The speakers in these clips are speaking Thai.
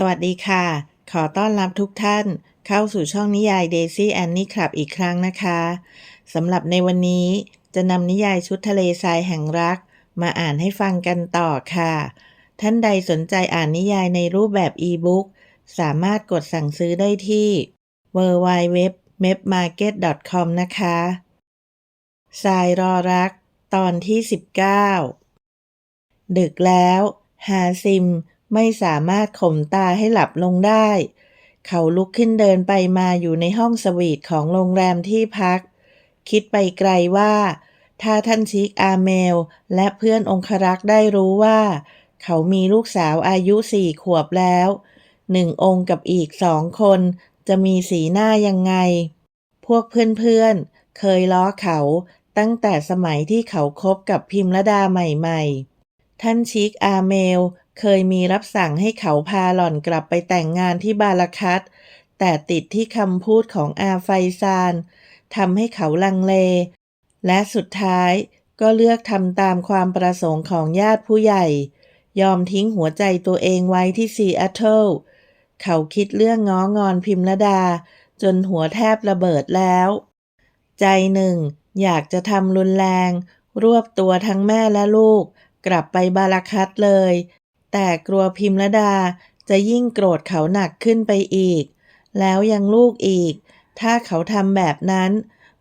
สวัสดีค่ะ ขอต้อนรับทุกท่านเข้าสู่ช่องนิยาย Daisy Annie Club อีกครั้งนะคะสำหรับในวันนี้จะนำนิยายชุดทะเลทรายแห่งรัก มาอ่านให้ฟังกันต่อค่ะ ท่านใดสนใจอ่านนิยายในรูปแบบอีบุ๊กสามารถกดสั่งซื้อได้ที่ www.mepmarket.com นะคะทรายรอรัก ตอนที่ 19 ดึกแล้ว ฮาซิม ไม่สามารถข่มตาให้หลับลงได้ เขาลุกขึ้นเดินไปมาอยู่ในห้องสวีทของโรงแรมที่พัก คิดไปไกลว่า ถ้าท่านชิกอาเมล และเพื่อนองครักษ์ได้รู้ว่า เขามีลูกสาวอายุสี่ขวบแล้วหนึ่งองค์กับอีกสองคนจะมีสีหน้ายังไง พวกเพื่อนๆ เคยล้อเขาตั้งแต่สมัยที่เขาคบกับพิมรดาใหม่ๆ ท่านชิกอาเมล เคยมีรับสั่งให้เขาพาหล่อนกลับไปแต่งงานที่บาลคัตแต่ติดที่คำพูดของอาไฟซานทำให้เขาลังเล และสุดท้ายก็เลือกทำตามความประสงค์ของญาติผู้ใหญ่ ยอมทิ้งหัวใจตัวเองไว้ที่ซีแอตเทิลเขาคิดเรื่องง้องอนพิมรดา จนหัวแทบระเบิดแล้ว ใจหนึ่ง อยากจะทำรุนแรง รวบตัวทั้งแม่และลูก กลับไปบาลาคัตเลย แต่กลัวพิมรดาจะยิ่งโกรธเขาหนักขึ้นไปอีก แล้วยังลูกอีก ถ้าเขาทำแบบนั้น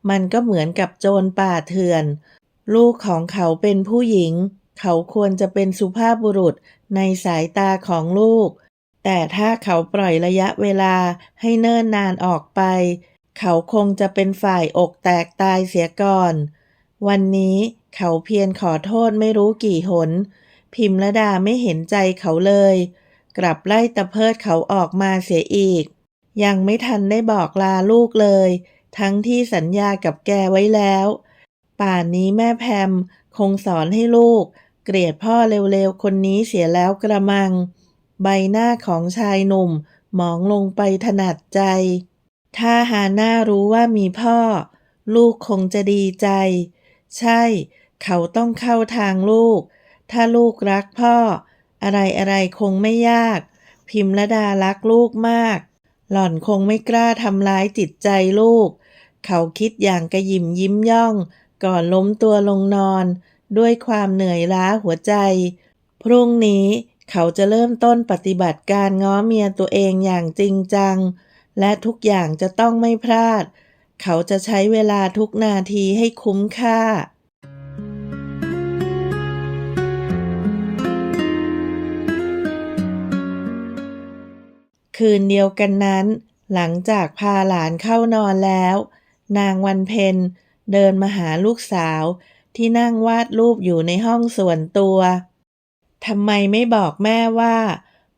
มันก็เหมือนกับโจรป่าเถื่อน ลูกของเขาเป็นผู้หญิง เขาควรจะเป็นสุภาพบุรุษในสายตาของลูก แต่ถ้าเขาปล่อยระยะเวลาให้เนิ่นนานออกไป เขาคงจะเป็นฝ่ายอกแตกตายเสียก่อน วันนี้เขาเพียรขอโทษไม่รู้กี่หน พิมรดาไม่เห็นใจเขาเลย กลับไล่ตะเพิดเขาออกมาเสียอีก ยังไม่ทันได้บอกลาลูกเลย ทั้งที่สัญญากับแกไว้แล้ว ป่านนี้แม่แพมคงสอนให้ลูก เกลียดพ่อเร็วๆ คนนี้เสียแล้วกระมัง ใบหน้าของชายหนุ่มหมองลงไปถนัดใจ ถ้าฮาน่ารู้ว่ามีพ่อ ลูกคงจะดีใจ ใช่ เขาต้องเข้าทางลูก ถ้าลูกรักพ่อ อะไรอะไรคงไม่ยาก พิมรดารักลูกมาก หล่อนคงไม่กล้าทำร้ายจิตใจลูก เขาคิดอย่างกระยิมยิ้มย่อง ก่อนล้มตัวลงนอน ด้วยความเหนื่อยล้าหัวใจ พรุ่งนี้เขาจะเริ่มต้นปฏิบัติการง้อเมียตัวเองอย่างจริงจัง และทุกอย่างจะต้องไม่พลาด เขาจะใช้เวลาทุกนาทีให้คุ้มค่า คืนเดียวกันนั้น หลังจากพาหลานเข้านอนแล้ว นางวันเพ็ญเดินมาหาลูกสาวที่นั่งวาดรูปอยู่ในห้องส่วนตัวทำไมไม่บอกแม่ว่า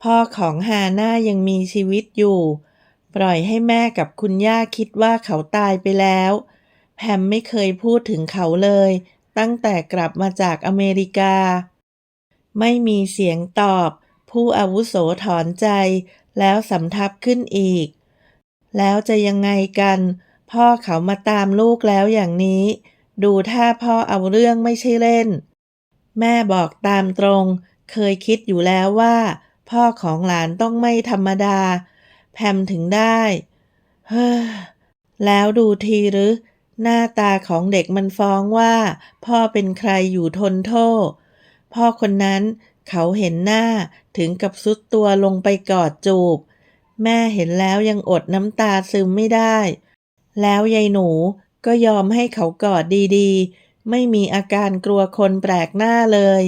พ่อของฮาน่ายังมีชีวิตอยู่ ปล่อยให้แม่กับคุณย่าคิดว่าเขาตายไปแล้ว แพมไม่เคยพูดถึงเขาเลย ตั้งแต่กลับมาจากอเมริกา ไม่มีเสียงตอบ ผู้อาวุโสถอนใจ แล้วสำทับขึ้นอีก แล้วจะยังไงกัน พ่อเขามาตามลูกแล้วอย่างนี้ ดูท่าพ่อเอาเรื่องไม่ใช่เล่น แม่บอกตามตรง เคยคิดอยู่แล้วว่า พ่อของหลานต้องไม่ธรรมดา แพมถึงได้ เฮ้อ แล้วดูทีหรือ หน้าตาของเด็กมันฟ้องว่า พ่อเป็นใครอยู่ทนโทษพ่อคนนั้น เขาเห็นหน้าถึงกับซุดตัวลงไปกอดจูบ แม่เห็นแล้วยังอดน้ำตาซึมไม่ได้ แล้วยายหนูก็ยอมให้เขากอดดีๆ ไม่มีอาการกลัวคนแปลกหน้าเลย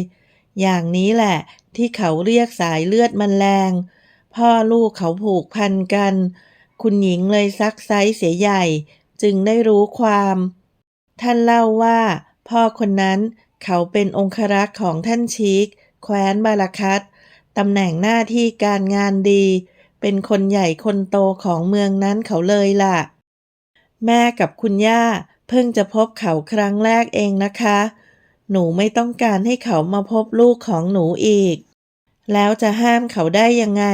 อย่างนี้แหละที่เขาเรียกสายเลือดมันแรง พ่อลูกเขาผูกพันกัน คุณหญิงเลยซักไซส์เสียใหญ่ จึงได้รู้ความ ท่านเล่าว่า พ่อคนนั้นเขาเป็นองครักษ์ของท่านชีก แคว้นบาลคัตตำแหน่งหน้าที่การงานดี เป็นคนใหญ่คนโตของเมืองนั้นเขาเลยล่ะ แม่กับคุณย่าเพิ่งจะพบเขาครั้งแรกเองนะคะ หนูไม่ต้องการให้เขามาพบลูกของหนูอีก แล้วจะห้ามเขาได้ยังไง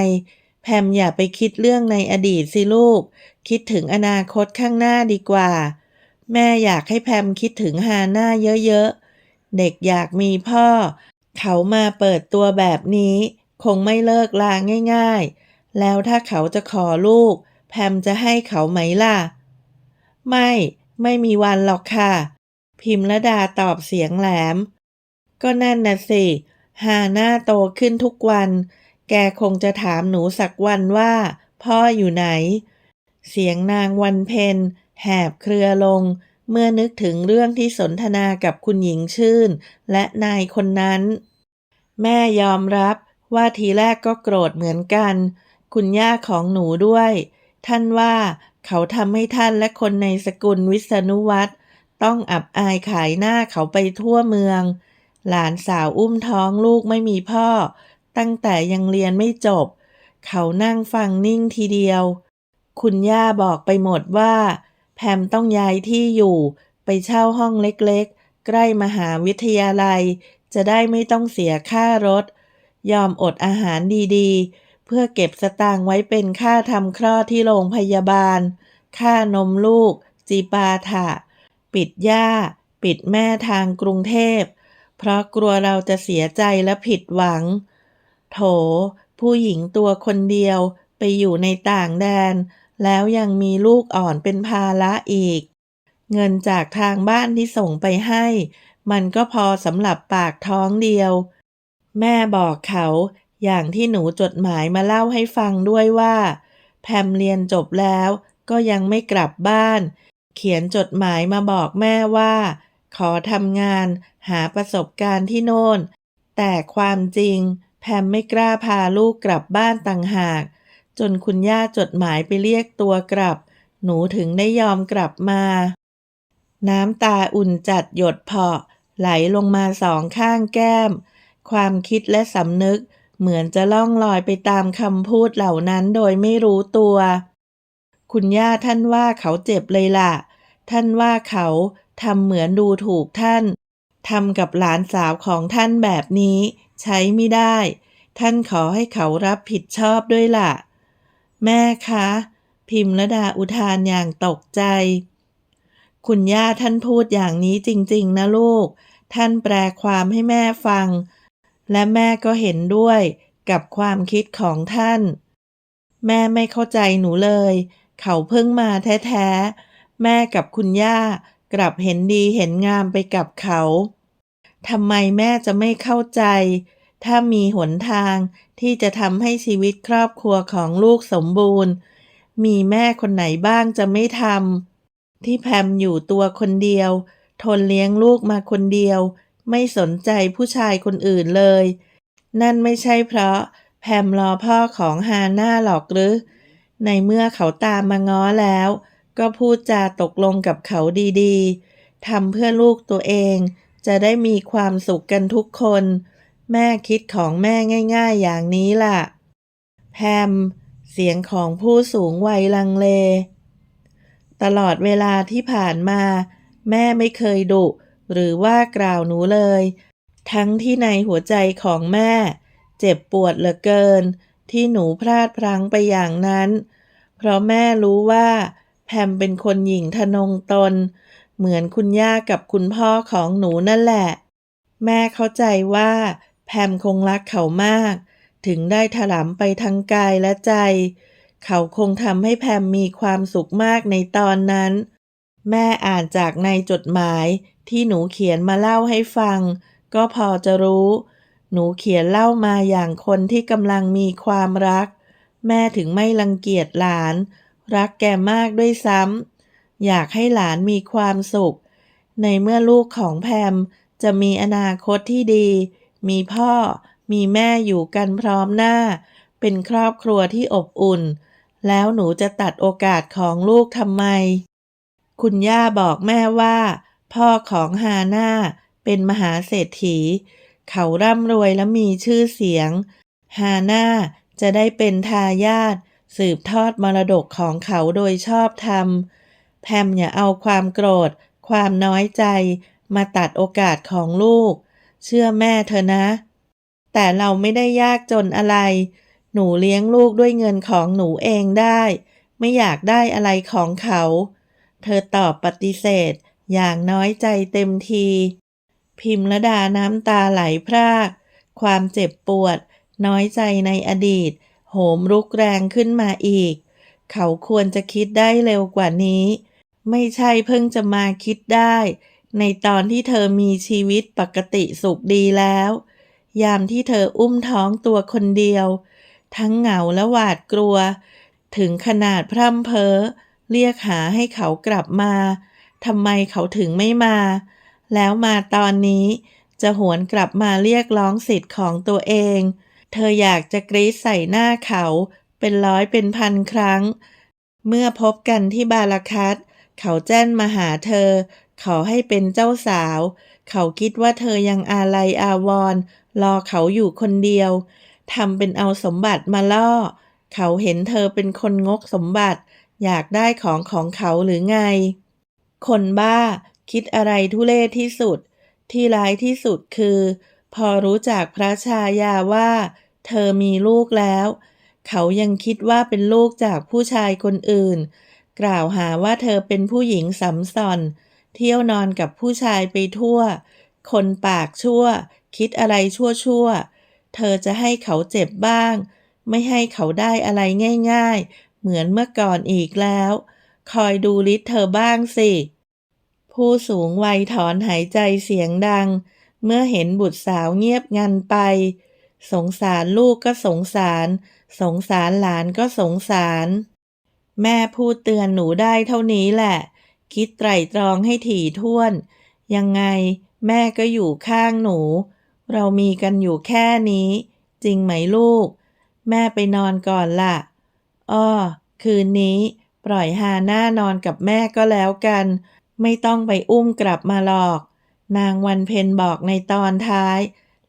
แพมอย่าไปคิดเรื่องในอดีตสิลูก คิดถึงอนาคตข้างหน้าดีกว่า แม่อยากให้แพมคิดถึงฮาน่าเยอะๆ เด็กอยากมีพ่อ เขามาเปิดตัวแบบนี้ คงไม่เลิกลาง่ายๆ แล้วถ้าเขาจะขอลูก แพมจะให้เขาไหมล่ะ ไม่ไม่มีวันหรอกค่ะ พิมระดาตอบเสียงแหลม ก็นั่นน่ะสิฮาหน้าโตขึ้นทุกวัน แกคงจะถามหนูสักวันว่า พ่ออยู่ไหน เสียงนางวันเพ็ญแหบเครือลง เมื่อนึกถึงเรื่องที่สนทนากับคุณหญิงชื่น และนายคนนั้น แม่ยอมรับว่าทีแรกก็โกรธเหมือนกัน คุณย่าของหนูด้วย ท่านว่าเขาทำให้ท่านและคนในสกุลวิษณุวัตรต้องอับอายขายหน้าเขาไปทั่วเมือง หลานสาวอุ้มท้องลูกไม่มีพ่อ ตั้งแต่ยังเรียนไม่จบ เขานั่งฟังนิ่งทีเดียว คุณย่าบอกไปหมดว่า แพมต้องย้ายที่อยู่ ไปเช่าห้องเล็กๆ ใกล้มหาวิทยาลัย จะได้ไม่ต้องเสียค่ารถ ยอมอดอาหารดีๆ เพื่อเก็บสตางค์ไว้เป็นค่าทำคลอดที่โรงพยาบาล ค่านมลูก จีปาถะ ปิดย่า ปิดแม่ทางกรุงเทพ เพราะกลัวเราจะเสียใจและผิดหวัง โถ ผู้หญิงตัวคนเดียวไปอยู่ในต่างแดน แล้วยังมีลูกอ่อนเป็นภาระอีก เงินจากทางบ้านที่ส่งไปให้ มันก็พอสำหรับปากท้องเดียว แม่บอกเขาอย่างที่หนูจดหมายมาเล่าให้ฟังด้วยว่า แพมเรียนจบแล้วก็ยังไม่กลับบ้าน เขียนจดหมายมาบอกแม่ว่า ขอทำงานหาประสบการณ์ที่โน่น แต่ความจริง แพมไม่กล้าพาลูกกลับบ้านต่างหาก จนคุณย่าจดหมายไปเรียกตัวกลับ หนูถึงได้ยอมกลับมา น้ำตาอุ่นจัดหยดเพาะ ไหลลงมาสองข้างแก้ม ความคิดและสำนึก เหมือนจะล่องลอยไปตามคำพูดเหล่านั้นโดยไม่รู้ตัว คุณย่าท่านว่าเขาเจ็บเลยล่ะ ท่านว่าเขาทำเหมือนดูถูกท่านทำกับหลานสาวของท่านแบบนี้ ใช้ไม่ได้ ท่านขอให้เขารับผิดชอบด้วยล่ะ แม่คะ พิมระดาอุทานอย่างตกใจ คุณย่าท่านพูดอย่างนี้จริง ๆ นะลูก ท่านแปลความให้แม่ฟัง และแม่ก็เห็นด้วยกับความคิดของท่าน แม่ไม่เข้าใจหนูเลย เขาเพิ่งมาแท้ๆ แม่กับคุณย่ากลับเห็นดีเห็นงามไปกับเขาทำไมแม่จะไม่เข้าใจ ถ้ามีหนทางที่จะทำให้ชีวิตครอบครัวของลูกสมบูรณ์ มีแม่คนไหนบ้างจะไม่ทำที่แพมอยู่ตัวคนเดียว ทนเลี้ยงลูกมาคนเดียว ไม่สนใจผู้ชายคนอื่นเลย นั่นไม่ใช่เพราะแพมรอพ่อของฮาน่าหรอกหรือ ในเมื่อเขาตามมาง้อแล้ว ก็พูดจาตกลงกับเขาดีๆทำเพื่อลูกตัวเอง จะได้มีความสุขกันทุกคน แม่คิดของแม่ง่าย ๆ อย่างนี้ล่ะ แพม เสียงของผู้สูงวัยลังเล ตลอดเวลาที่ผ่านมา แม่ไม่เคยดุ หรือว่ากล่าวหนูเลย ทั้งที่ในหัวใจของแม่ เจ็บปวดเหลือเกิน ที่หนูพลาดพลั้งไปอย่างนั้น เพราะแม่รู้ว่า แพมเป็นคนหญิงทนงตน เหมือนคุณย่ากับคุณพ่อของหนูนั่นแหละ แม่เข้าใจว่า แพมคงรักเขามาก ถึงได้ถลำไปทั้งกายและใจ เขาคงทำให้แพมมีความสุขมากในตอนนั้น แม่อ่านจากในจดหมายที่หนูเขียนมาเล่าให้ฟัง ก็พอจะรู้ หนูเขียนเล่ามาอย่างคนที่กำลังมีความรัก แม่ถึงไม่รังเกียจหลาน รักแกมากด้วยซ้ำอยากให้หลานมีความสุข ในเมื่อลูกของแพมจะมีอนาคตที่ดี มีพ่อ มีแม่อยู่กันพร้อมหน้า เป็นครอบครัวที่อบอุ่น แล้วหนูจะตัดโอกาสของลูกทำไม คุณย่าบอกแม่ว่า พ่อของฮาน่าเป็นมหาเศรษฐี เขาร่ำรวยและมีชื่อเสียง ฮาน่าจะได้เป็นทายาทสืบทอดมรดกของเขาโดยชอบธรรม แพมอย่าเอาความโกรธ ความน้อยใจ มาตัดโอกาสของลูก เชื่อแม่เธอนะ แต่เราไม่ได้ยากจนอะไร หนูเลี้ยงลูกด้วยเงินของหนูเองได้ ไม่อยากได้อะไรของเขา เธอตอบปฏิเสธ อย่างน้อยใจเต็มที พิมระดาน้ำตาไหลพราก ความเจ็บปวด น้อยใจในอดีตโหโหมรุกแรงขึ้นมาอีก เขาควรจะคิดได้เร็วกว่านี้ ไม่ใช่เพิ่งจะมาคิดได้ ในตอนที่เธอมีชีวิตปกติสุขดีแล้ว ยามที่เธออุ้มท้องตัวคนเดียว ทั้งเหงาและหวาดกลัว ถึงขนาดพร่ำเพ้อ เรียกหาให้เขากลับมาทำไมเขาถึงไม่มา แล้วมาตอนนี้จะหวนกลับมาเรียกร้องสิทธิ์ของตัวเอง เธออยากจะกรีดใส่หน้าเขาเป็นร้อยเป็นพันครั้ง เมื่อพบกันที่บาลาคัตเขาแจ้นมาหาเธอขอให้เป็นเจ้าสาว เขาคิดว่าเธอยังอาลัยอาวรณ์รอเขาอยู่คนเดียวทำเป็นเอาสมบัติมาล่อ เขาเห็นเธอเป็นคนงกสมบัติ อยากได้ของของเขาหรือไง คนบ้า คิดอะไรทุเลศที่สุด ที่ร้ายที่สุดคือ พอรู้จักพระชายาว่า เธอมีลูกแล้ว เขายังคิดว่าเป็นลูกจากผู้ชายคนอื่น กล่าวหาว่าเธอเป็นผู้หญิงสำส่อน เที่ยวนอนกับผู้ชายไปทั่ว คนปากชั่ว คิดอะไรชั่วชั่วๆเธอจะให้เขาเจ็บบ้าง ไม่ให้เขาได้อะไรง่าย ๆ เหมือนเมื่อก่อนอีกแล้ว คอยดูลิศเธอบ้างสิ ผู้สูงวัยถอนหายใจเสียงดัง เมื่อเห็นบุตรสาวเงียบงันไป สงสารลูกก็สงสาร สงสารหลานก็สงสาร แม่พูดเตือนหนูได้เท่านี้แหละ คิดไตรตรองให้ถี่ถ้วน ยังไงแม่ก็อยู่ข้างหนู เรามีกันอยู่แค่นี้ จริงไหมลูก แม่ไปนอนก่อนล่ะ อ้อคืนนี้ปล่อยฮาน่านอนกับแม่ก็แล้วกัน ไม่ต้องไปอุ้มกลับมาหรอก นางวันเพ็ญบอกในตอนท้าย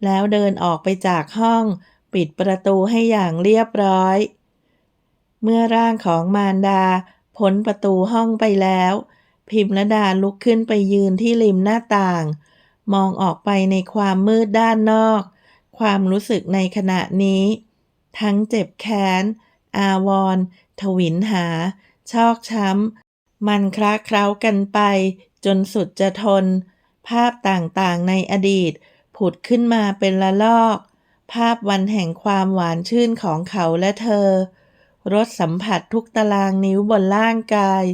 แล้วเดินออกไปจากห้อง ปิดประตูให้อย่างเรียบร้อย เมื่อร่างของมารดาพ้นประตูห้องไปแล้ว พิมรดาลุกขึ้นไปยืนที่ริมหน้าต่าง มองออกไปในความมืดด้านนอก ความรู้สึกในขณะนี้ ทั้งเจ็บแค้น อาวรณ์ทวินหา ชอกช้ำ มันคล้าเคล้ากันไป จนสุดจะทน ภาพต่างๆในอดีต ผุดขึ้นมาเป็นละลอก ภาพวันแห่งความหวานชื่นของเขาและเธอ รสสัมผัสทุกตารางนิ้วบนร่างกาย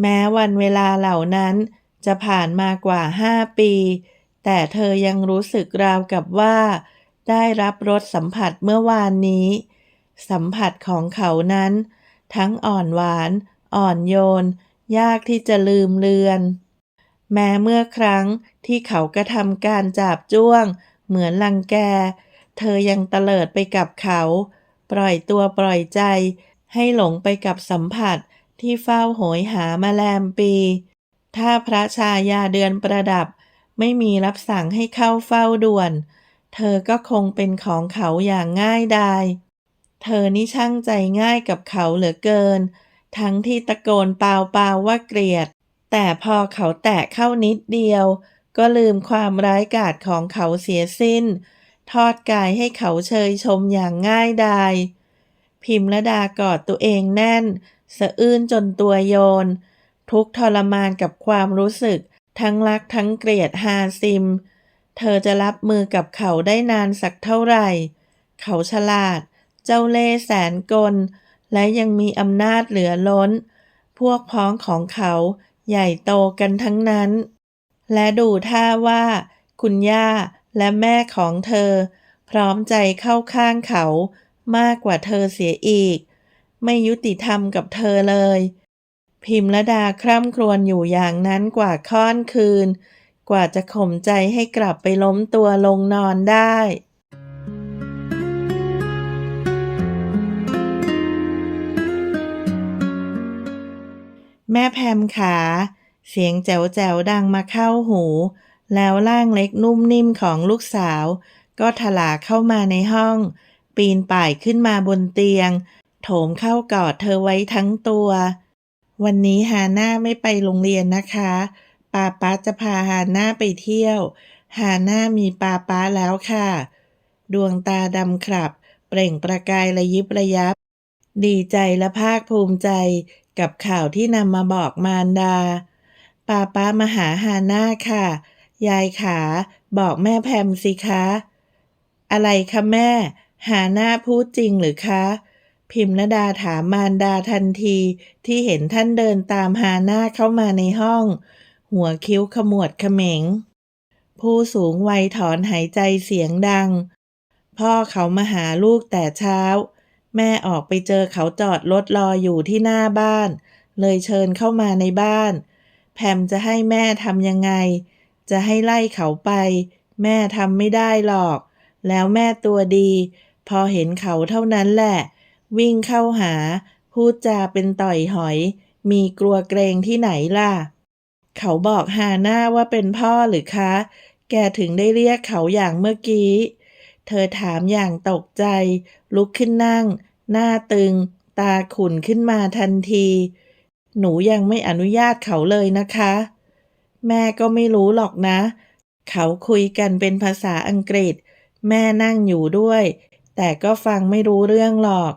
แม้วันเวลาเหล่านั้นจะผ่านมากว่าห้าปี แต่เธอยังรู้สึกราวกับว่า ได้รับรสสัมผัสเมื่อวานนี้ สัมผัสของเขานั้น ทั้งอ่อนหวาน อ่อนโยน ยากที่จะลืมเลือน แม้เมื่อครั้งที่เขากระทำการจับจ้วง เหมือนลังแก เธอยังเตลิดไปกับเขา ปล่อยตัวปล่อยใจ ให้หลงไปกับสัมผัสที่เฝ้าโหยหามาแลมปี ถ้าพระชายาเดือนประดับ ไม่มีรับสั่งให้เข้าเฝ้าด่วน เธอก็คงเป็นของเขาอย่างง่ายดาย เธอนี่ช่างใจง่ายกับเขาเหลือเกิน ทั้งที่ตะโกนเปล่าๆว่าเกลียด แต่พอเขาแตะเข้านิดเดียว ก็ลืมความร้ายกาจของเขาเสียสิ้น ทอดกายให้เขาเชยชมอย่างง่ายดาย พิมรดากอดตัวเองแน่น สะอื้นจนตัวโยน ทุกทรมานกับความรู้สึก ทั้งรักทั้งเกลียดฮาซิม เธอจะรับมือกับเขาได้นานสักเท่าไหร่ เขาฉลาด เจ้าเล่แสนกล และยังมีอำนาจเหลือล้น พวกพ้องของเขาใหญ่โตกันทั้งนั้น และดูท่าว่า คุณย่าและแม่ของเธอ พร้อมใจเข้าข้างเขามากกว่าเธอเสียอีก ไม่ยุติธรรมกับเธอเลย พิมรดาคร่ำครวญอยู่อย่างนั้นกว่าค่อนคืน กว่าจะข่มใจให้กลับไปล้มตัวลงนอนได้ แม่แพมขา เสียงแจ๋วแจ๋วดังมาเข้าหู แล้วร่างเล็กนุ่มนิ่มของลูกสาว ก็ถลาเข้ามาในห้อง ปีนป่ายขึ้นมาบนเตียง โถมเข้ากอดเธอไว้ทั้งตัว วันนี้ฮาน่าไม่ไปโรงเรียนนะคะป้าป๊าจะพาฮาน่าไปเที่ยว ฮาน่ามีป้าป๊าแล้วค่ะ ดวงตาดำขรับ เปล่งประกายระยิบระยับ ดีใจและภาคภูมิใจ กับข่าวที่นำมาบอกมารดาป้าป้ามาหาฮาน่าค่ะ ยายขา บอกแม่แพมสิคะ อะไรคะแม่ฮาน่าพูดจริงหรือคะ พิมรดาถามมารดาทันทีที่เห็นท่านเดินตามฮาน่าเข้ามาในห้อง หัวคิ้วขมวดเขม็ง ผู้สูงวัยถอนหายใจเสียงดัง พ่อเขามาหาลูกแต่เช้า แม่ออกไปเจอเขาจอดรถรออยู่ที่หน้าบ้าน เลยเชิญเข้ามาในบ้าน แพมจะให้แม่ทำยังไง จะให้ไล่เขาไป แม่ทำไม่ได้หรอก แล้วแม่ตัวดี พอเห็นเขาเท่านั้นแหละ วิ่งเข้าหา พูดจาเป็นต่อยหอย มีกลัวเกรงที่ไหนล่ะ เขาบอกฮาน่าว่าเป็นพ่อหรือคะ แกถึงได้เรียกเขาอย่างเมื่อกี้ เธอถามอย่างตกใจ ลุกขึ้นนั่ง หน้าตึง ตาขุ่นขึ้นมาทันที หนูยังไม่อนุญาตเขาเลยนะคะ แม่ก็ไม่รู้หรอกนะ เขาคุยกันเป็นภาษาอังกฤษ แม่นั่งอยู่ด้วย แต่ก็ฟังไม่รู้เรื่องหรอก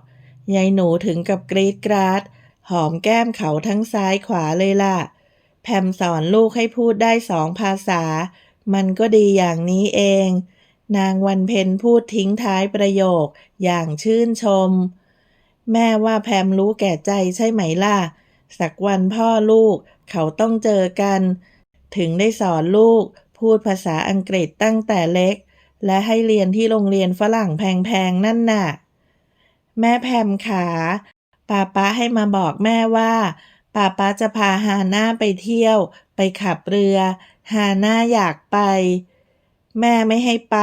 ยายหนูถึงกับกรีดกราด หอมแก้มเขาทั้งซ้ายขวาเลยล่ะ แพมสอนลูกให้พูดได้สองภาษา มันก็ดีอย่างนี้เอง นางวันเพ็ญพูดทิ้งท้ายประโยค อย่างชื่นชม แม่ว่าแพมรู้แก่ใจใช่ไหมล่ะ สักวันพ่อลูกเขาต้องเจอกัน ถึงได้สอนลูก พูดภาษาอังกฤษตั้งแต่เล็ก และให้เรียนที่โรงเรียนฝรั่งแพงๆ นั่นน่ะ แม่แพมขาป้าป้าให้มาบอกแม่ว่าป้าป้าจะพาฮาน่าไปเที่ยว ไปขับเรือ ฮาน่าอยากไป แม่ไม่ให้ไป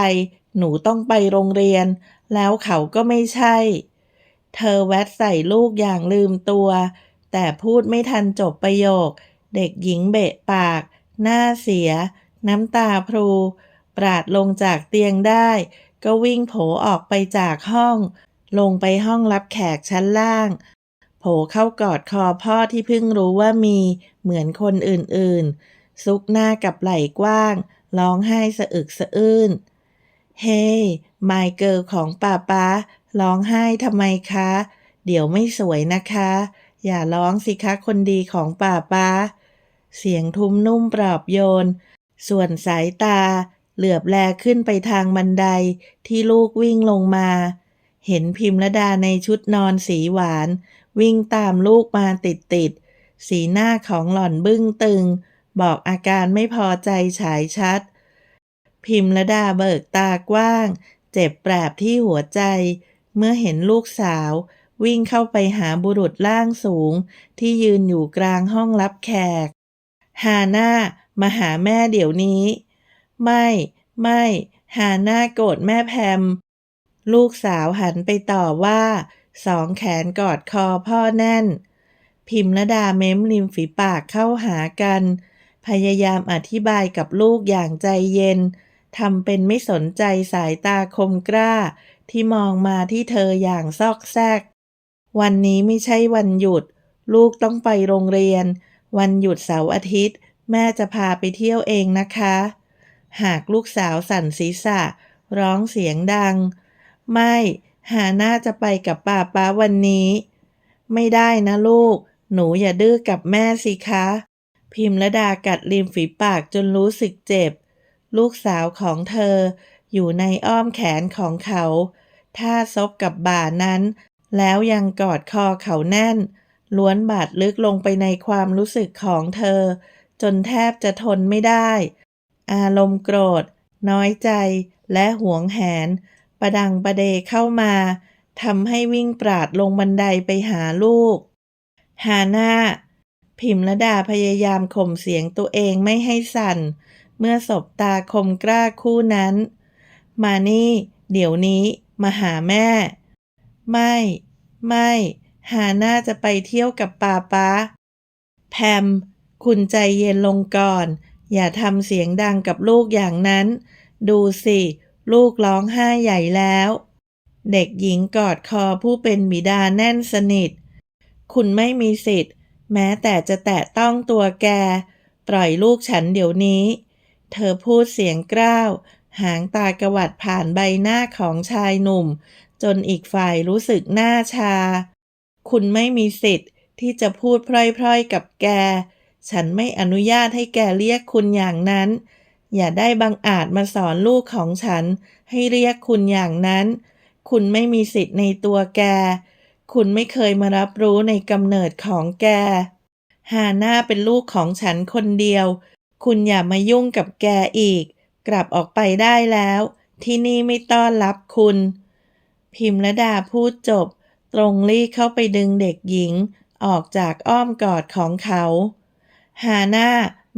หนูต้องไปโรงเรียน แล้วเขาก็ไม่ใช่ เธอแวดใส่ลูกอย่างลืมตัว แต่พูดไม่ทันจบประโยค เด็กหญิงเบะปาก หน้าเสีย น้ำตาพรูปราดลงจากเตียงได้ ก็วิ่งโผออกไปจากห้อง ลงไปห้องรับแขกชั้นล่าง โผเข้ากอดคอพ่อที่เพิ่งรู้ว่ามีเหมือนคนอื่นๆ ซุกหน้ากับไหล่กว้าง ร้องไห้สะอึกสะอื้น เฮ้ไมเกิลของป้าป้าร้องไห้ทำไมคะ เดี๋ยวไม่สวยนะคะ อย่าร้องสิคะคนดีของป้าป้า เสียงทุ้มนุ่มปลอบโยน ส่วนสายตา เหลือบแลขึ้นไปทางบันไดที่ลูกวิ่งลงมา เห็นพิมพ์ระดาในชุดนอนสีหวาน วิ่งตามลูกมาติดติดๆสีหน้าของหล่อนบึ้งตึง บอกอาการไม่พอใจฉายชัด พิมระดาเบิกตากว้าง เจ็บแปรบที่หัวใจ เมื่อเห็นลูกสาว วิ่งเข้าไปหาบุรุษล่างสูง ที่ยืนอยู่กลางห้องรับแขก ฮาน่ามาหาแม่เดี๋ยวนี้ ไม่ ไม่ฮาน่าโกรธแม่แพม ลูกสาวหันไปต่อว่าสองแขนกอดคอพ่อแน่น พิมระดาเม้มริมฝีปากเข้าหากัน พยายามอธิบายกับลูกอย่างใจเย็นทำเป็นไม่สนใจสายตาคมกล้า ที่มองมาที่เธออย่างซอกแซก วันนี้ไม่ใช่วันหยุด ลูกต้องไปโรงเรียน วันหยุดเสาร์อาทิตย์ แม่จะพาไปเที่ยวเองนะคะ หากลูกสาวสั่นศีรษะ ร้องเสียงดัง ไม่หาน่าจะไปกับป้าป้าวันนี้ ไม่ได้นะลูก หนูอย่าดื้อกับแม่สิคะ พิมรดากัดริมฝีปากจนรู้สึกเจ็บ ลูกสาวของเธออยู่ในอ้อมแขนของเขา ถ้าซบกับบ่านั้น แล้วยังกอดคอเขาแน่น ล้วนบาดลึกลงไปในความรู้สึกของเธอ จนแทบจะทนไม่ได้ อารมณ์โกรธ น้อยใจและหวงแหน ประดังประเดเข้ามาทำให้วิ่งปราดลงบันไดไปหาลูก ฮาน่า พิมรดาพยายามข่มเสียงตัวเองไม่ให้สั่น เมื่อสบตาคมกล้าคู่นั้น มานี่ เดี๋ยวนี้ มาหาแม่ ไม่ ไม่ฮาน่าจะไปเที่ยวกับป้าป้า แพม คุณใจเย็นลงก่อน อย่าทำเสียงดังกับลูกอย่างนั้น ดูสิ ลูกร้องไห้ใหญ่แล้ว เด็กหญิงกอดคอผู้เป็นบิดาแน่นสนิท คุณไม่มีสิทธิ์ แม้แต่จะแตะต้องตัวแก ปล่อยลูกฉันเดี๋ยวนี้ เธอพูดเสียงกร้าว หางตากระวัดผ่านใบหน้าของชายหนุ่ม จนอีกฝ่ายรู้สึกหน้าชา คุณไม่มีสิทธิ์ที่จะพูดพร่อยๆกับแก ฉันไม่อนุญาตให้แกเรียกคุณอย่างนั้น อย่าได้บังอาจมาสอนลูกของฉัน ให้เรียกคุณอย่างนั้น คุณไม่มีสิทธิ์ในตัวแก คุณไม่เคยมารับรู้ในกำเนิดของแก ฮาน่าเป็นลูกของฉันคนเดียว คุณอย่ามายุ่งกับแกอีก กลับออกไปได้แล้ว ที่นี่ไม่ต้อนรับคุณ พิมระดาพูดจบ ตรงรีเข้าไปดึงเด็กหญิง ออกจากอ้อมกอดของเขา ฮาน่า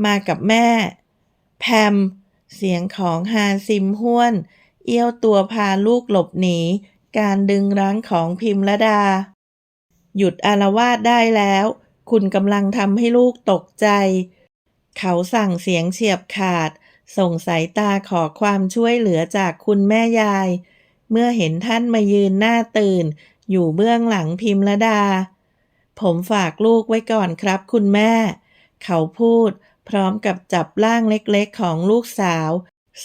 มากับแม่ แพม เสียงของฮาซิมห้วน เอี้ยวตัวพาลูกหลบหนี การดึงรั้งของพิมระดา หยุดอารวาสได้แล้ว คุณกำลังทำให้ลูกตกใจ เขาสั่งเสียงเฉียบขาด ส่งสายตาขอความช่วยเหลือจากคุณแม่ยาย เมื่อเห็นท่านมายืนหน้าตื่น อยู่เบื้องหลังพิมระดา ผมฝากลูกไว้ก่อนครับคุณแม่ เขาพูดพร้อมกับจับร่างเล็กๆของลูกสาว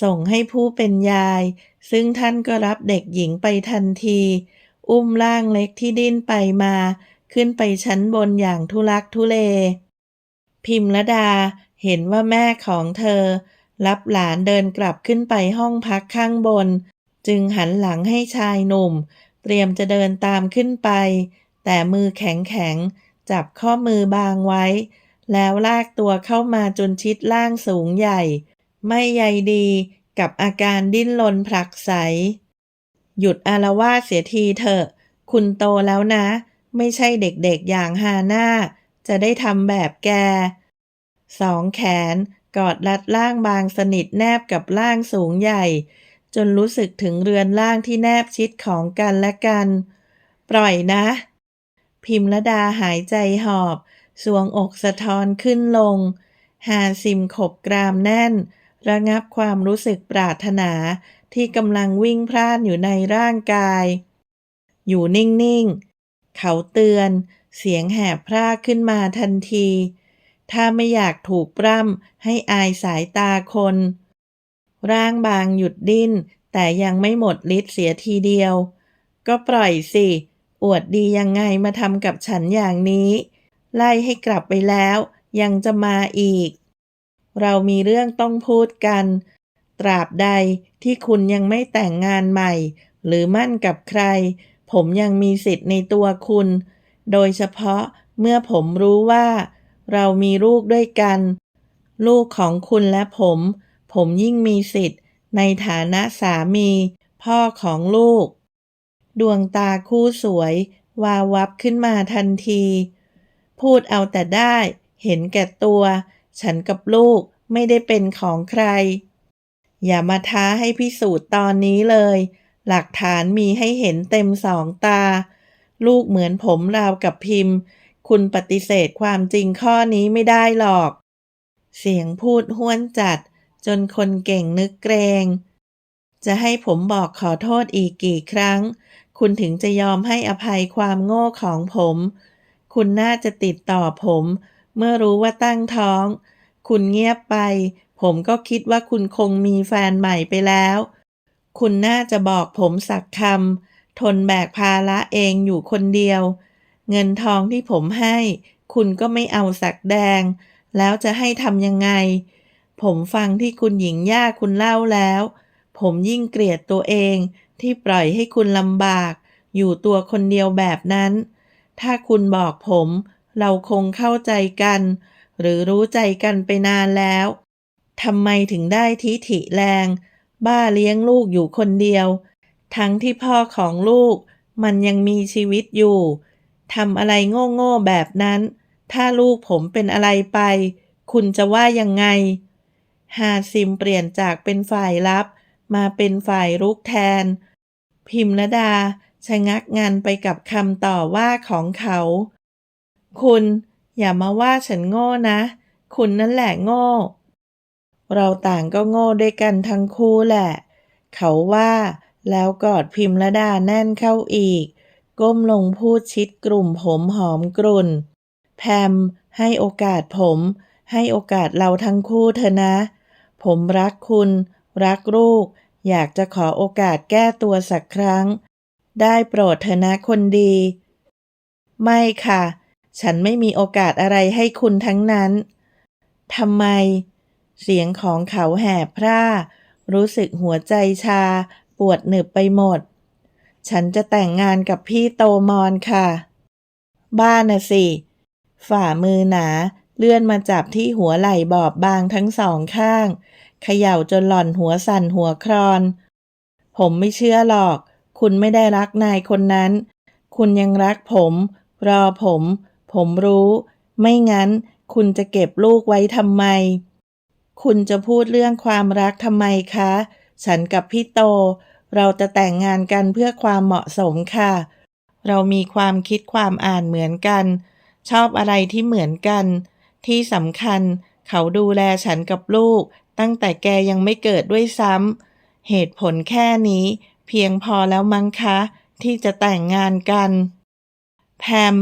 ส่งให้ผู้เป็นยาย ซึ่งท่านก็รับเด็กหญิงไปทันที อุ้มร่างเล็กที่ดิ้นไปมา ขึ้นไปชั้นบนอย่างทุลักทุเล พิมระดาเห็นว่าแม่ของเธอ รับหลานเดินกลับขึ้นไปห้องพักข้างบน จึงหันหลังให้ชายหนุ่ม เตรียมจะเดินตามขึ้นไป แต่มือแข็งแข็งจับข้อมือบางไว้ แล้วลากตัวเข้ามาจนชิดล่างสูงใหญ่ ไม่ใยดีกับอาการดิ้นรนผลักไส หยุดอารวาสเสียทีเถอะ คุณโตแล้วนะ ไม่ใช่เด็กๆอย่างฮาน่าจะได้ทำแบบแก สองแขนกอดรัดร่างบางสนิทแนบกับร่างสูงใหญ่ จนรู้สึกถึงเรือนร่างที่แนบชิดของกันและกัน ปล่อยนะ พิมระดาหายใจหอบ สวงอกสะท้อนขึ้นลงฮาซิมขบกรามแน่น ระงับความรู้สึกปรารถนาที่กำลังวิ่งพล่านอยู่ในร่างกาย อยู่นิ่ง ๆ เขาเตือนเสียงแหบพร่าขึ้นมาทันที ถ้าไม่อยากถูกปล้ำให้อายสายตาคน ร่างบางหยุดดิ้น แต่ยังไม่หมดฤทธิ์เสียทีเดียว ก็ปล่อยสิ อวดดียังไงมาทำกับฉันอย่างนี้ ไล่ให้กลับไปแล้ว ยังจะมาอีก เรามีเรื่องต้องพูดกัน ตราบใดที่คุณยังไม่แต่งงานใหม่ หรือมั่นกับใคร ผมยังมีสิทธิ์ในตัวคุณ โดยเฉพาะเมื่อผมรู้ว่า เรามีลูกด้วยกัน ลูกของคุณและผม ผมยิ่งมีสิทธิ์ ในฐานะสามี พ่อของลูก ดวงตาคู่สวย วาวับขึ้นมาทันที พูดเอาแต่ได้ เห็นแก่ตัว ฉันกับลูกไม่ได้เป็นของใคร อย่ามาท้าให้พิสูจน์ตอนนี้เลย หลักฐานมีให้เห็นเต็มสองตา ลูกเหมือนผมราวกับพิมพ์ คุณปฏิเสธความจริงข้อนี้ไม่ได้หรอก เสียงพูดห้วนจัด จนคนเก่งนึกเกรง จะให้ผมบอกขอโทษอีกกี่ครั้ง คุณถึงจะยอมให้อภัยความโง่ของผม คุณน่าจะติดต่อผม เมื่อรู้ว่าตั้งท้อง คุณเงียบไป ผมก็คิดว่าคุณคงมีแฟนใหม่ไปแล้ว คุณน่าจะบอกผมสักคำทนแบกภาระเองอยู่คนเดียว เงินทองที่ผมให้ คุณก็ไม่เอาสักแดง แล้วจะให้ทำยังไง ผมฟังที่คุณหญิงย่าคุณเล่าแล้ว ผมยิ่งเกลียดตัวเองที่ปล่อยให้คุณลำบาก อยู่ตัวคนเดียวแบบนั้น ถ้าคุณบอกผม เราคงเข้าใจกัน หรือรู้ใจกันไปนานแล้วทำไมถึงได้ทิฐิแรง บ้าเลี้ยงลูกอยู่คนเดียว ทั้งที่พ่อของลูก มันยังมีชีวิตอยู่ทำอะไรโง่ๆแบบนั้น ถ้าลูกผมเป็นอะไรไป คุณจะว่ายังไง ฮาซิมเปลี่ยนจากเป็นฝ่ายรับ มาเป็นฝ่ายรุกแทน พิมรดาชะงักงันไปกับคำต่อว่าของเขา คุณ อย่ามาว่าฉันโง่นะ คุณนั่นแหละโง่ เราต่างก็โง่ด้วยกันทั้งคู่แหละ เขาว่าแล้วกอดพิมระดาแน่นเข้าอีก ก้มลงพูดชิดกลุ่มผมหอมกรุ่น แพมให้โอกาสผม ให้โอกาสเราทั้งคู่เถอะนะ ผมรักคุณ รักลูก อยากจะขอโอกาสแก้ตัวสักครั้ง ได้โปรดเถอะนะคนดี ไม่ค่ะ ฉันไม่มีโอกาสอะไรให้คุณทั้งนั้น ทำไม เสียงของเขาแหบพร่า รู้สึกหัวใจชา ปวดหนึบไปหมด ฉันจะแต่งงานกับพี่โตมอนค่ะ บ้าน่ะสิ ฝ่ามือหนา เลื่อนมาจับที่หัวไหล่บอบบางทั้งสองข้าง เขย่าจนหล่อนหัวสั่นหัวครอน ผมไม่เชื่อหรอก คุณไม่ได้รักนายคนนั้น คุณยังรักผม รอผม ผมรู้ ไม่งั้น คุณจะเก็บลูกไว้ทำไม คุณจะพูดเรื่องความรักทำไมคะ ฉันกับพี่โต เราจะแต่งงานกันเพื่อความเหมาะสมค่ะ เรามีความคิดความอ่านเหมือนกัน ชอบอะไรที่เหมือนกัน ที่สำคัญ เขาดูแลฉันกับลูก ตั้งแต่แกยังไม่เกิดด้วยซ้ำเหตุผลแค่นี้ เพียงพอแล้วมั้งคะ ที่จะแต่งงานกัน แพม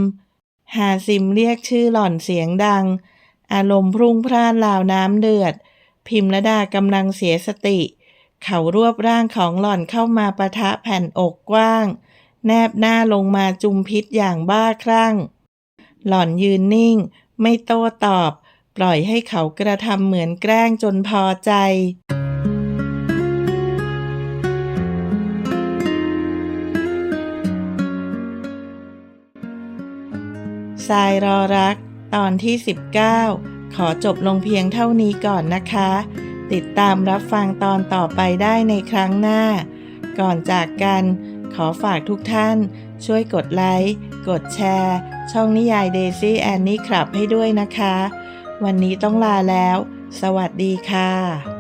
ฮาซิมเรียกชื่อหล่อนเสียงดัง อารมณ์พรุ่งพร่านราวน้ำเดือด พิมรดากำลังเสียสติ เขารวบร่างของหล่อนเข้ามาประทะแผ่นอกกว้าง แนบหน้าลงมาจุมพิษอย่างบ้าคลั่ง หล่อนยืนนิ่ง ไม่โต้ตอบ ปล่อยให้เขากระทำเหมือนแกล้งจนพอใจ ทรายรอรัก ตอนที่ 19 ขอจบลงเพียงเท่านี้ก่อนนะคะ ติดตามรับฟังตอนต่อไปได้ในครั้งหน้า ก่อนจากกัน ขอฝากทุกท่าน ช่วยกดไลค์ กดแชร์ ช่องนิยายเดซี่แอนนี่ครับให้ด้วยนะคะ วันนี้ต้องลาแล้ว สวัสดีค่ะ